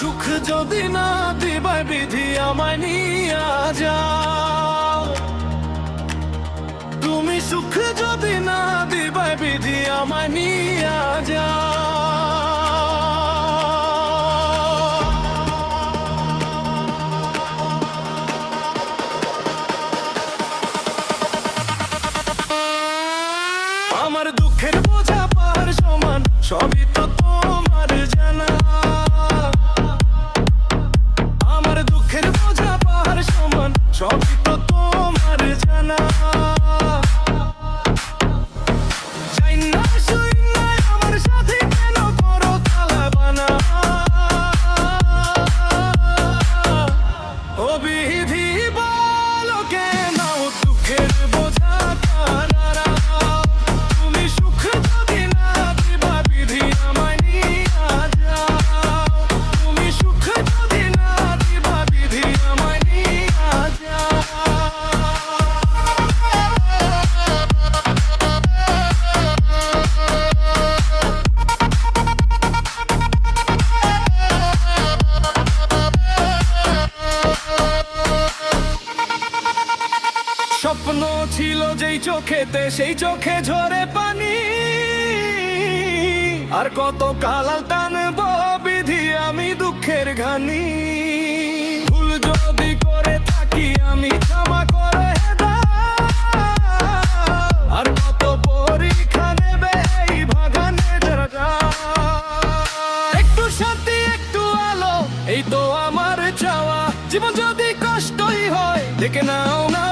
সুখ যদি না দিবাই বিধি আমায় নিয়া যাও। তুমি সুখ যদি না দিবাই বিধি আমায় নিয়া যাও। সবই তো তোর I'll be here. স্বপ্ন ছিল যেই চোখেতে, সেই চোখে ঝরে পানি। আর কত কাল টানব বিধি আমি দুঃখের ঘানি। ভুল যদি করে থাকি আমি ক্ষমা করে আর কত পরীক্ষা নেবে এই ভাগানে একটু শান্তি, একটু আলো, এই তো আমার চাওয়া। জীবন যদি কষ্টই হয়, দেখে নাও না